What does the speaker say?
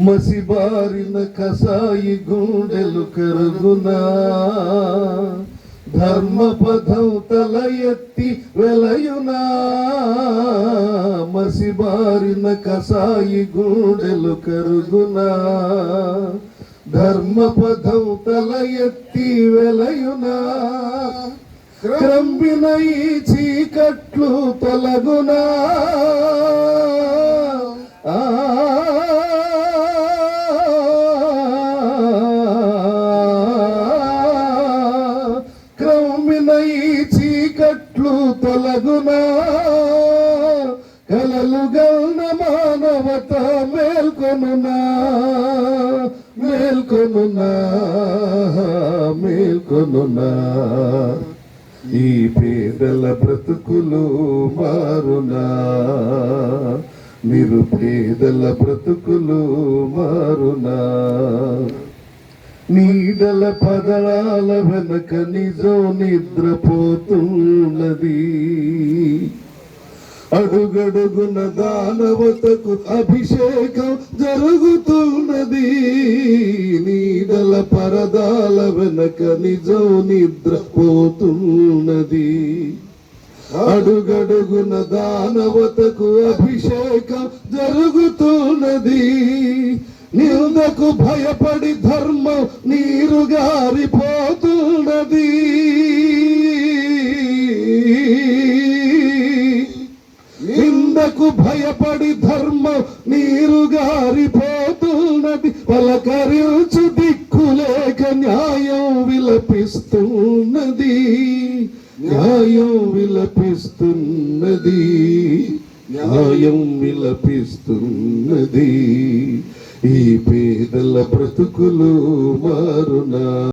మసిబారిన కసాయి గుండెలు కరుగునా. ధర్మపథం తల ఎత్తి వెలయునా. మసిబారిన కసాయి గుండెలు కరుగునా. ధర్మపథం తల ఎత్తి వెలయునా. క్రంబిన ఈ చీకట్లు తొలగునా. చీకట్లు తొలగునా? కలలు గల్న మానవత మేల్కొనునా? మేల్కొనునా? మేల్కొనునా? ఈ పేదల బ్రతుకులు మారునా? నిరుపేదల బ్రతుకులు మారునా? నీడల పదరాల వెనక నిజం నిద్రపోతున్నది. అడుగడుగున దానవతకు అభిషేకం జరుగుతున్నది. నీడల పరదాల వెనక నిజం నిద్రపోతున్నది. అడుగడుగున దానవతకు అభిషేకం జరుగుతున్నది. నిందకు భయపడి ధర్మం నీరు గారిపోతున్నది నిందకు భయపడి ధర్మం నీరు గారిపోతున్నది పలకరించు దిక్కులేక న్యాయం విలపిస్తున్నది. న్యాయం విలపిస్తున్నది. న్యాయం విలపిస్తున్నది. ఈ పేదల బ్రతుకులు మారునా.